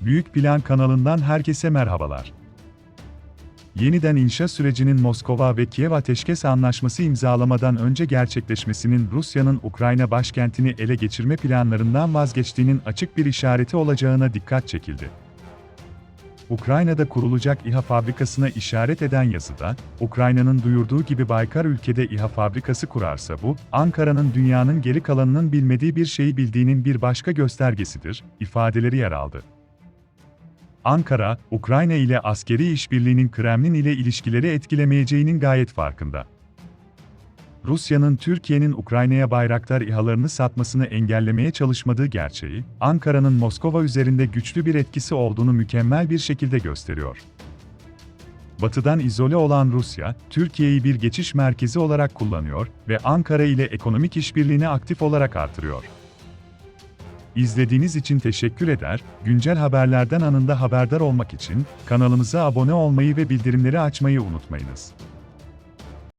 Büyük Plan kanalından herkese merhabalar. Yeniden inşa sürecinin Moskova ve Kiev ateşkes anlaşması imzalamadan önce gerçekleşmesinin Rusya'nın Ukrayna başkentini ele geçirme planlarından vazgeçtiğinin açık bir işareti olacağına dikkat çekildi. Ukrayna'da kurulacak İHA fabrikasına işaret eden yazıda, Ukrayna'nın duyurduğu gibi Baykar ülkede İHA fabrikası kurarsa bu, Ankara'nın dünyanın geri kalanının bilmediği bir şeyi bildiğinin bir başka göstergesidir, ifadeleri yer aldı. Ankara, Ukrayna ile askeri işbirliğinin Kremlin ile ilişkileri etkilemeyeceğinin gayet farkında. Rusya'nın Türkiye'nin Ukrayna'ya Bayraktar İHA'larını satmasını engellemeye çalışmadığı gerçeği, Ankara'nın Moskova üzerinde güçlü bir etkisi olduğunu mükemmel bir şekilde gösteriyor. Batıdan izole olan Rusya, Türkiye'yi bir geçiş merkezi olarak kullanıyor ve Ankara ile ekonomik işbirliğini aktif olarak artırıyor. İzlediğiniz için teşekkür eder, güncel haberlerden anında haberdar olmak için kanalımıza abone olmayı ve bildirimleri açmayı unutmayınız.